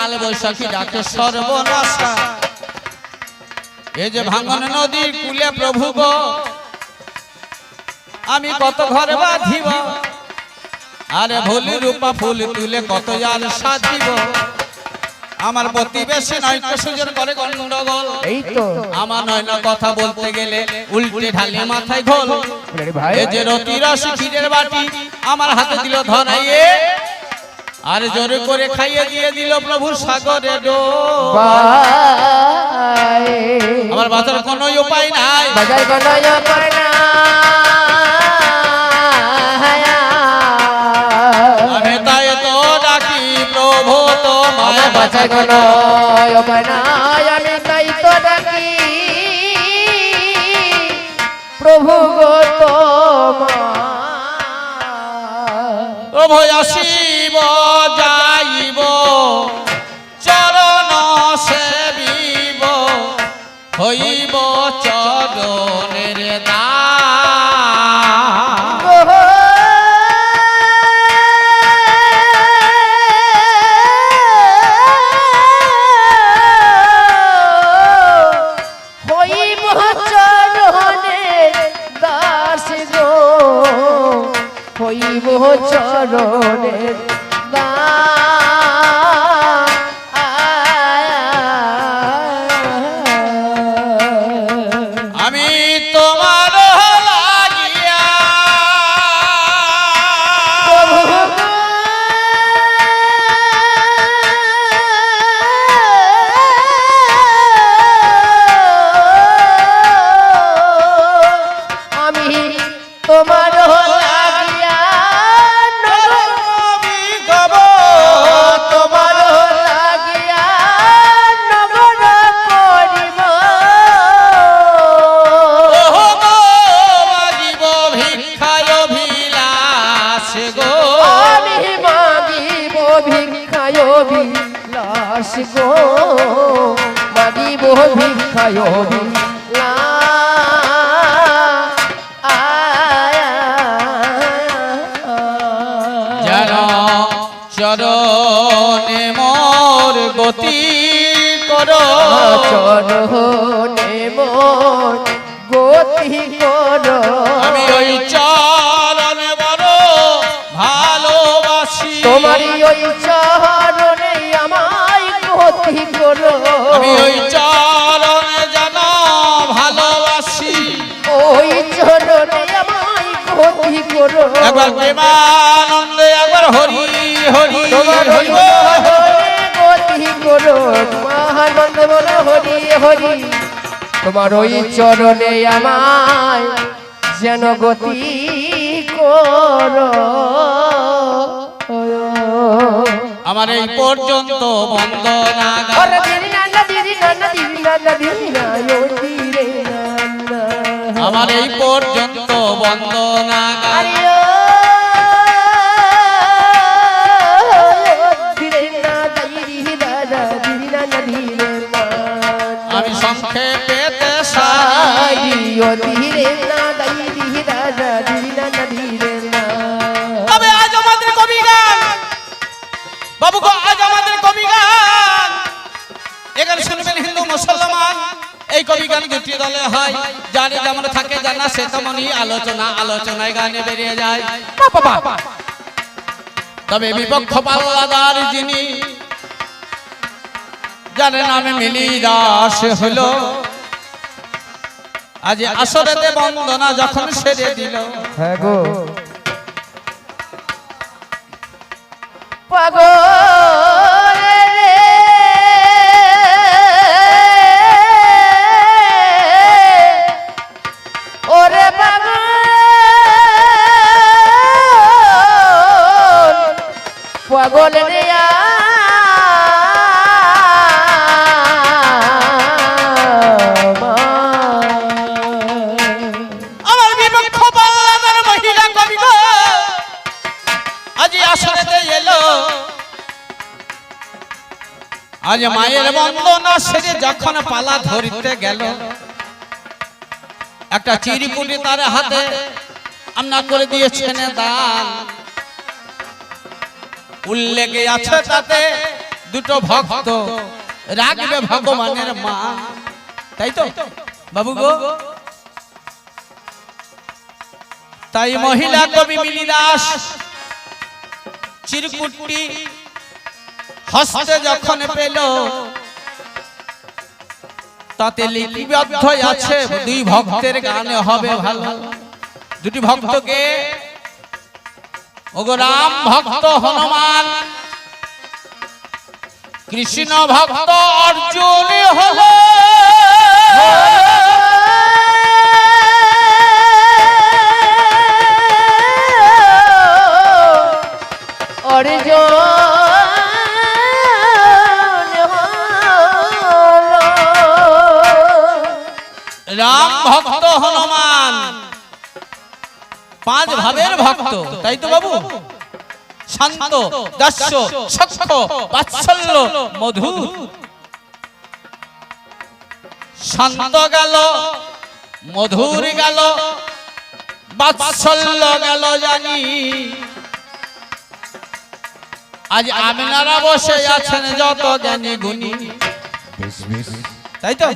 কাল বৈশাখী ডাকে সর্বনাশা। এই যে ভাঙন নদীর কুলে প্রভু গো আমি কত ঘর বাঁধিব? আরে ভুলি রূপা ফুল তুলে কত জাল সাজিব? আমার প্রতিবেশী নৈক্য সুজন করে গন্ডগোল। এই তো। আমার নয় না কথা বলতে গেলে উল্টে ঢালে মাথায় ঘোল। এই যে রতি রস ক্ষীরের বাটি আমার হাতে দিল ধরাইয়ে। আর জোরে করে খাইয়ে দিয়ে দিল প্রভু সাগরে ডো আমার বাঁচার কোনো উপায় নাই। বাজার গনয় পানা আমি তাই তো ডাকি প্রভু তোমায় বাজার গনয় পানা আমি তাই তো ডাকি। প্রভু গো প্রভু আসিব হইব চরণের দান। যেন চরণে মোর গতি করো চরণে একবার প্রেমানন্দে একবার হরি হরি তোমার হরি ওই বল। চরণে গতি কর মহানন্দ বল হরি হরি। তোমার ওই চরণে আমায় যেন গতি কর। আমার এই পর্যন্ত বন্দনা আমার এই পর্যন্ত বন্দনা আমি সংক্ষেপেতে সারি সারি ও দিদি নানা দিদি দাদা দিদি নানা দিদি নানা তবে আজ আমাদের কবি গান। বাবু গো আজ আমাদের কবি গান। এখানে শুনবেন হিন্দু মুসলমান। এই কবি গান দুটি দলে হয়। জানে যেমন থাকে জানা সে তেমনই আলোচনা আলোচনায় গানে বেরিয়ে যায়। তবে বিপক্ষ পাল্লাদার যিনি জানে নামে মিলি দাস হলো আজ আসরেতে বন্দনা যখন সেরে দিল। হ্যাঁ গো। পাগল। আজ মায়ের বন্দনা সেরে যখন পালা ধরতে গেল একটা চিরিপুটি তার হাতে আমনা করে দিয়েছেন দান। উল্লেখে আছে তাতে দুটো ভক্ত রাখবে ভগবানের মা। তাই তো? বাবু গো? তাই মহিলা কবি মিলি দাস চিরকুটটি হস্তে যখন পেল, তাতে লিপিবদ্ধ আছে, দুই ভক্তের গানে হবে ভালো। দুটি ভক্তকে রাম ভক্ত হনুমান, কৃষ্ণ ভক্ত অর্জুন হলো রাম ভক্ত হনুমান। পাঁচ ভাবের ভক্ত তাই তো বাবু? শান্ত দাস্য সক্ষ বাৎসল্য মধু শান্ত গেল মধুর গেল বাৎসল্য গেল জানি। আজ আপনারা বসে আছেন যত জ্ঞানী গুণী। তাই তো?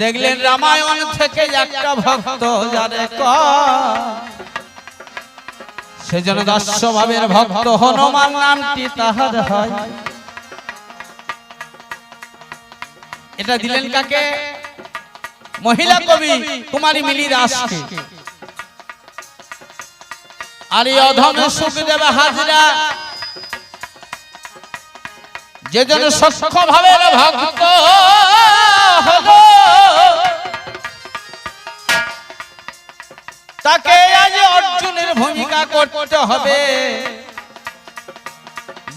দেখলেন রামায়ণ থেকে একটা ভক্ত যারে সেজন্য দস্য ভাবের ভক্ত, হনুমান নামটি তাহার হয়। এটা দিলেন কাকে? মহিলা কবি কুমারী মিলি দাসকে। আর এই অধমে সুখ দেবে হাজরা, যে যেন সক্ষ ভাবের ভক্ত। হলো তাকে আজ অর্জুনের ভূমিকা করতে হবে।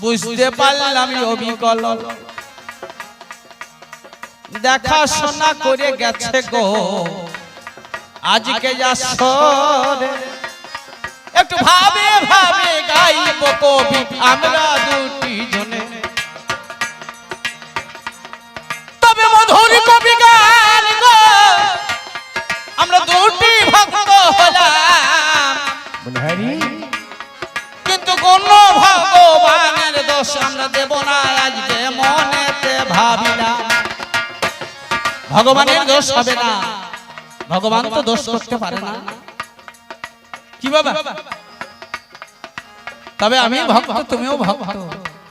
বুঝতে পারলাম অবিকল। দেখাশোনা করে গেছে গো। আজকে একটু ভাবে ভাবে গাইব কবি। আমরা দুটি জনে। তবে মধুর কবি গান গো। আমরা দুটি হলাম কিন্তু কোন ভগবানের দোষ আমরা দেব না আজকে মনেতে ভগবানের দোষ হবে না। ভগবান তো দোষ করতে পারে না। কি বাবা? তবে আমি ভক্ত তুমিও ভক্ত।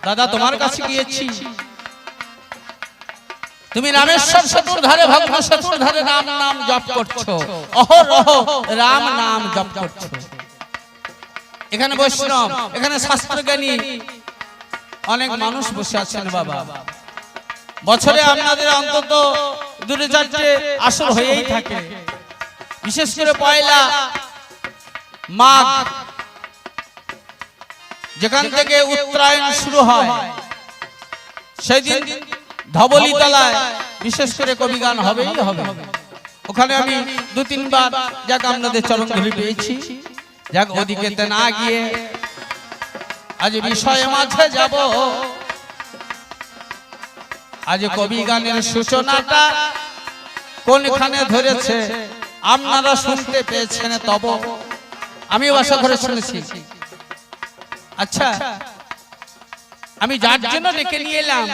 দাদা তোমার কাছে গিয়েছি। তুমি রামেশ্বর সেতুর ধারে ভগ্ন সেতুর ধারে রাম নাম জপ করছ। অহরহ রাম নাম জপ করছ। এখানে বৈষ্ণব, এখানে শাস্ত্রজ্ঞানী। অনেক মানুষ বসে আছেন বাবা। বছরে আপনাদের অন্তত দুটো চারটে আসর হয়েই থাকে। বিশেষ করে পয়লা মাঘ, যেখান থেকে উত্তরায়ণ শুরু হয়। সেই দিন ধবলি তলায় বিশেষ করে কবি গান হবেই হবে। ওখানে আমি দু, তিনবার যাক আপনাদের চরণ পেয়েছি। যাক ওদিকে না গিয়ে আজ বিষয় মাঝে যাব। আজ কবি গানের সূচনাটা কোনখানে ধরেছে, আপনারা শুনতে পেয়েছেন তব। আমি আশা করে শুনেছি। আচ্ছা আমি যার জন্য ডেকে নিয়ে এলাম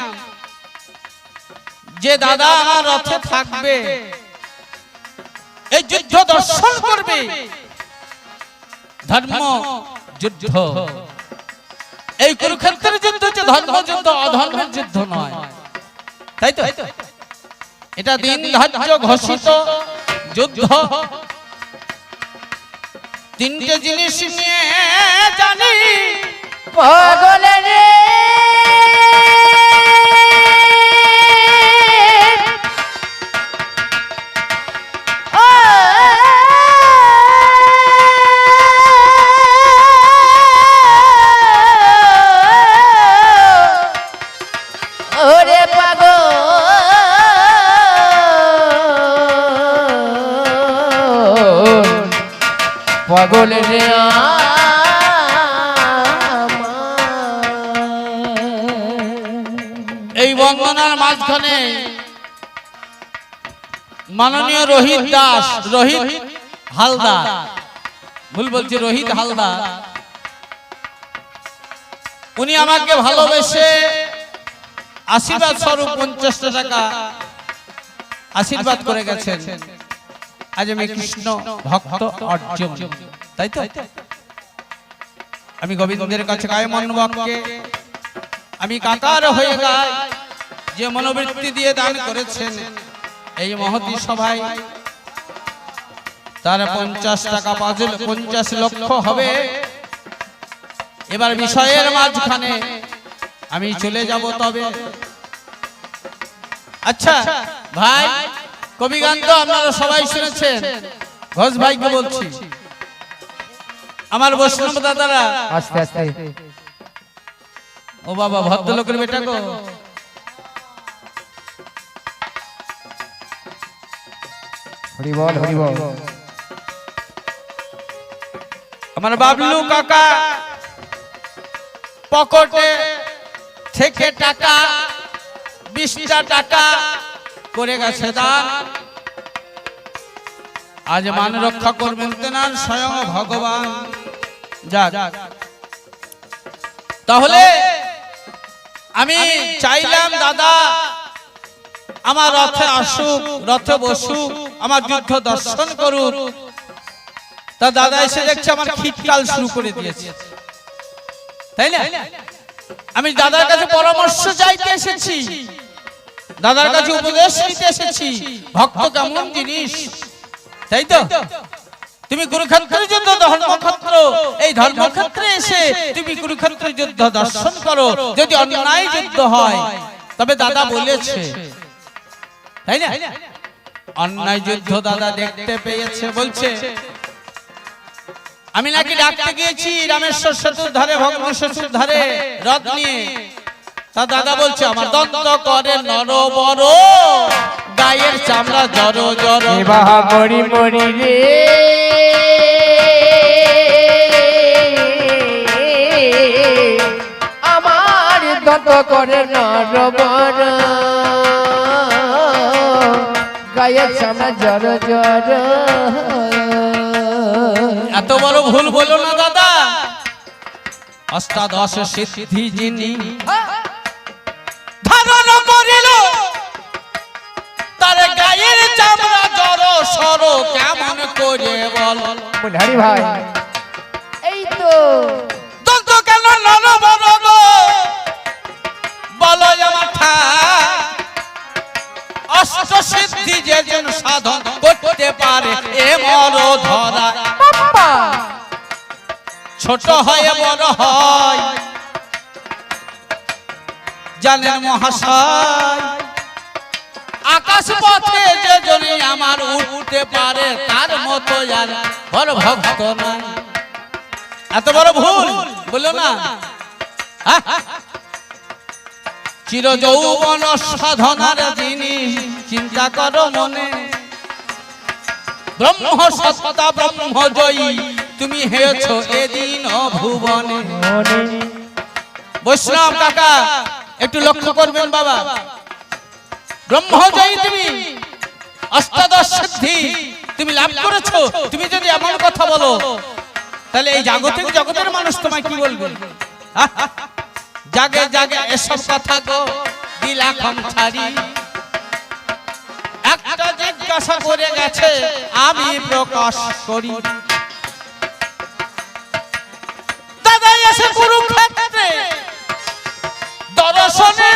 যে দাদা আমার রথে থাকবে এই যুদ্ধ দর্শন করবে। ধর্ম যুদ্ধ। এই কুরুক্ষেত্রের যুদ্ধ হচ্ছে ধর্ম যুদ্ধ অধর্মের যুদ্ধ নয়। তাই তো? এটা দিন ধার্য ঘোষিত যুদ্ধ। তিনটে জিনিস নিয়ে জানি। পাগল পাগল রে এই বন্দনার মাঝখানে মাননীয় রোহিত দাস, রোহিত হালদার। ভুল বলছি, রোহিত হালদার। উনি আমাকে ভালোবেসে আশীর্বাদ স্বরূপ পঞ্চাশটা টাকা আশীর্বাদ করে গেছেন। আজ আমি কৃষ্ণ ভক্ত অর্জুন। তাই তো? আমি গোবিন্দের কাছে গায়ে মন বাক্যে আমি কাতার হয়ে গাই যে মনোবৃত্তি দিয়ে দান করেছেন। এই মহতি সভায় তার পঞ্চাশ টাকা পাঁচ- পঞ্চাশ লক্ষ হবে। এবার বিষয়ের মাঝখানে আমি চলে যাব তবে। আচ্ছা ভাই কবি গান তো আপনারা সবাই শুনেছেন। ঘোষ ভাইকে বলছি। আমার বৈষ্ণব দাদারা। আস্তে আস্তে। ও বাবা ভদ্রলোকের বেটা গো। হরি বল হরি বল আমার বাবলু কাকা পকেটে থেকে টাকা বিশটা টাকা করে গেছে দান আজ মান রক্ষা করবেন তেনার স্বয়ং ভগবান। যাক। তাহলে আমি চাইলাম দাদা আমার রথে আসুক রথে বসুক আমার যুদ্ধ দর্শন করুক। তা দাদা এসে দেখছে আমার শীতকাল শুরু করে দিয়েছে। তাই না? আমি দাদার কাছে পরামর্শ চাইতে এসেছি। দাদার কাছে উপদেশ নিতে এসেছি। ভক্ত কেমন জিনিস? তাই তো? তুমি কুরুক্ষেত্রের যুদ্ধ ধর্মক্ষেত্র। এই ধর্মক্ষেত্রে এসে তুমি কুরুক্ষেত্রের যুদ্ধ দর্শন করো। যদি অন্যায় যুদ্ধ হয় তবে দাদা বলেছে। তাই না? অন্যায় যুদ্ধ দাদা দেখতে পেয়েছে বলছে। আমি নাকি ডাকতে গিয়েছি রামেশ্বর সেতুর ধারে ভগ্ন সেতুর ধারে রথ নিয়ে। তা দাদা বলছে আমার দন্ত করে নর বড় গায়ের চামড়া জড় জড়। বিবাহ মরি মরি রে। আমার দত করে নরবর। গায়ে সামনে জর জর এত বড় ভুল বলো না দাদা। অষ্টাদশ সিদ্ধি যিনি ধারণ সর কেমন করে বল? মুন্ডারি ভাই। এই তো। দন্ত কেন নর বড় গো? বলো আমার অষ্ট সিদ্ধি যে যেন সাধন করতে পারে এ মর ধরা বাপ্পা। ছোট হয়ে বড় হয়। জানেন মহাশয় আকাশ পথে যে জনে আমার উঠতে পারে তার মতো আর বড় ভক্ত নাই এত বড় ভুল বলো না? হ্যাঁ? চির যৌবন সাধনার জিনিস চিন্তা করো মনে। ব্রহ্ম সত্তা ব্রহ্ম জয়ী। তুমি হেয়েছ এদিন ভুবনে বৈষ্ণব কাকা একটু লক্ষ্য করবেন বাবা। ব্রহ্মজয়ী তুমি। অষ্টাদশ সিদ্ধি। তুমি লাভ করেছ। তুমি যদি এমন কথা বলো, তাহলে এই জাগতিক জগতের মানুষ তোমায় কি বলবে? জাগে জাগে এসব কথা গো ছাড়ি একটা জিজ্ঞাসা করে গেছে, আমি প্রকাশ করি। দাদা এসে কুরুক্ষেত্রে দর্শনে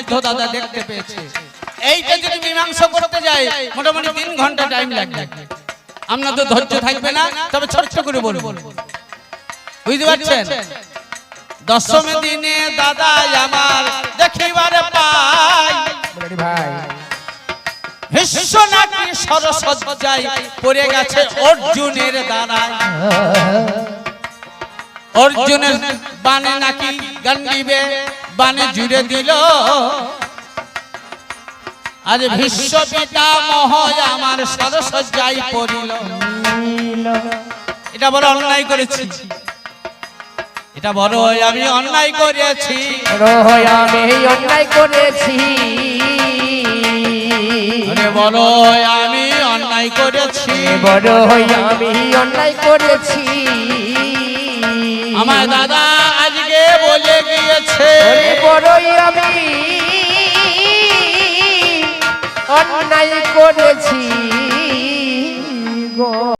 যুদ্ধ দাদা দেখতে পেয়েছে। এইটা যদি মীমাংসা করতে যাই মোটামুটি তিন ঘণ্টা টাইম লাগবে। আমরা তো ধৈর্য থাকবে না তবে ছোট্ট করে বলব বুঝতে পারছেন? দশম দিনে দাদা আমার দেখিবারে পাই। ভাই। বিশ্ব নাকি সরসজ্জায় পড়ে গেছে অর্জুনের দ্বারায় অর্জুনের বানে নাকি গান্ডিবে বানে জুড়ে দিল। আজ ভীষ্ম পিতা মহয় আমার সরসজ্জাই পড়িল। এটা বড় অন্যায় করেছি। এটা বড় আমি অন্যায় করেছি। আমি অন্যায় করেছি। আরে বড় আমি অন্যায় করেছি। বড় হই আমি অন্যায় করেছি। আমার দাদা আছে। বড়ই আমি অন্যায় করেছি গো।